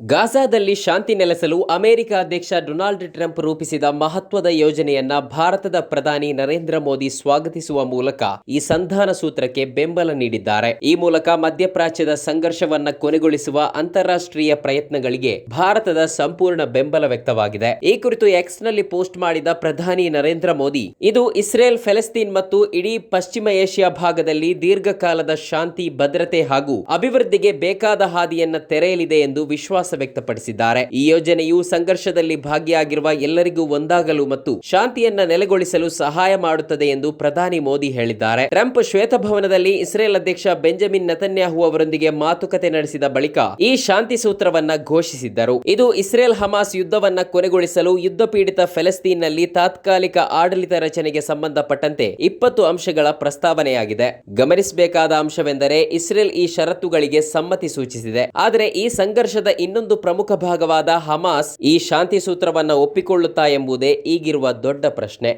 ಗಾಜಾದಲ್ಲಿ ಶಾಂತಿ ನೆಲೆಸಲು ಅಮೆರಿಕ ಅಧ್ಯಕ್ಷ Donald Trump ರೂಪಿಸಿದ ಮಹತ್ವದ ಯೋಜನೆಯನ್ನ ಭಾರತದ ಪ್ರಧಾನಿ ನರೇಂದ್ರ ಮೋದಿ ಸ್ವಾಗತಿಸುವ ಮೂಲಕ ಈ ಸಂಧಾನ ಸೂತ್ರಕ್ಕೆ ಬೆಂಬಲ ನೀಡಿದ್ದಾರೆ. ಈ ಮೂಲಕ ಮಧ್ಯಪ್ರಾಚ್ಯದ ಸಂಘರ್ಷವನ್ನ ಕೊನೆಗೊಳಿಸುವ ಅಂತಾರಾಷ್ಟ್ರೀಯ ಪ್ರಯತ್ನಗಳಿಗೆ ಭಾರತದ ಸಂಪೂರ್ಣ ಬೆಂಬಲ ವ್ಯಕ್ತವಾಗಿದೆ. ಈ ಕುರಿತು ಎಕ್ಸ್ನಲ್ಲಿ ಪೋಸ್ಟ್ ಮಾಡಿದ ಪ್ರಧಾನಿ ನರೇಂದ್ರ ಮೋದಿ, ಇದು ಇಸ್ರೇಲ್, ಫೆಲೆಸ್ತೀನ್ ಮತ್ತು ಇಡೀ ಪಶ್ಚಿಮ ಏಷ್ಯಾ ಭಾಗದಲ್ಲಿ ದೀರ್ಘಕಾಲದ ಶಾಂತಿ, ಭದ್ರತೆ ಹಾಗೂ ಅಭಿವೃದ್ಧಿಗೆ ಬೇಕಾದ ಹಾದಿಯನ್ನ ತೆರೆಯಲಿದೆ ಎಂದು ವಿಶ್ವಾಸ ವ್ಯಕ್ತಪಡಿಸಿದ್ದಾರೆ. ಈ ಯೋಜನೆಯು ಸಂಘರ್ಷದಲ್ಲಿ ಭಾಗಿಯಾಗಿರುವ ಎಲ್ಲರಿಗೂ ಒಂದಾಗಲು ಮತ್ತು ಶಾಂತಿಯನ್ನ ನೆಲೆಗೊಳಿಸಲು ಸಹಾಯ ಮಾಡುತ್ತದೆ ಎಂದು ಪ್ರಧಾನಿ ಮೋದಿ ಹೇಳಿದ್ದಾರೆ. ಟ್ರಂಪ್ ಶ್ವೇತಭವನದಲ್ಲಿ ಇಸ್ರೇಲ್ ಅಧ್ಯಕ್ಷ ಬೆಂಜಮಿನ್ ನೆತನ್ಯಾಹು ಅವರೊಂದಿಗೆ ಮಾತುಕತೆ ನಡೆಸಿದ ಬಳಿಕ ಈ ಶಾಂತಿ ಸೂತ್ರವನ್ನ ಘೋಷಿಸಿದ್ದರು. ಇದು ಇಸ್ರೇಲ್ ಹಮಾಸ್ ಯುದ್ಧವನ್ನ ಕೊನೆಗೊಳಿಸಲು ಯುದ್ಧ ಪೀಡಿತ ಫೆಲೆಸ್ತೀನ್ನಲ್ಲಿ ತಾತ್ಕಾಲಿಕ ಆಡಳಿತ ರಚನೆಗೆ ಸಂಬಂಧಪಟ್ಟಂತೆ ಇಪ್ಪತ್ತು ಅಂಶಗಳ ಪ್ರಸ್ತಾವನೆಯಾಗಿದೆ. ಗಮನಿಸಬೇಕಾದ ಅಂಶವೆಂದರೆ ಇಸ್ರೇಲ್ ಈ ಷರತ್ತುಗಳಿಗೆ ಸಮ್ಮತಿ ಸೂಚಿಸಿದೆ. ಆದರೆ ಈ ಸಂಘರ್ಷದ ಇನ್ನೊಂದು ಪ್ರಮುಖ ಭಾಗವಾದ ಹಮಾಸ್ ಈ ಶಾಂತಿ ಸೂತ್ರವನ್ನು ಒಪ್ಪಿಕೊಳ್ಳುತ್ತಾ ಎಂಬುದೇ ಈಗಿರುವ ದೊಡ್ಡ ಪ್ರಶ್ನೆ.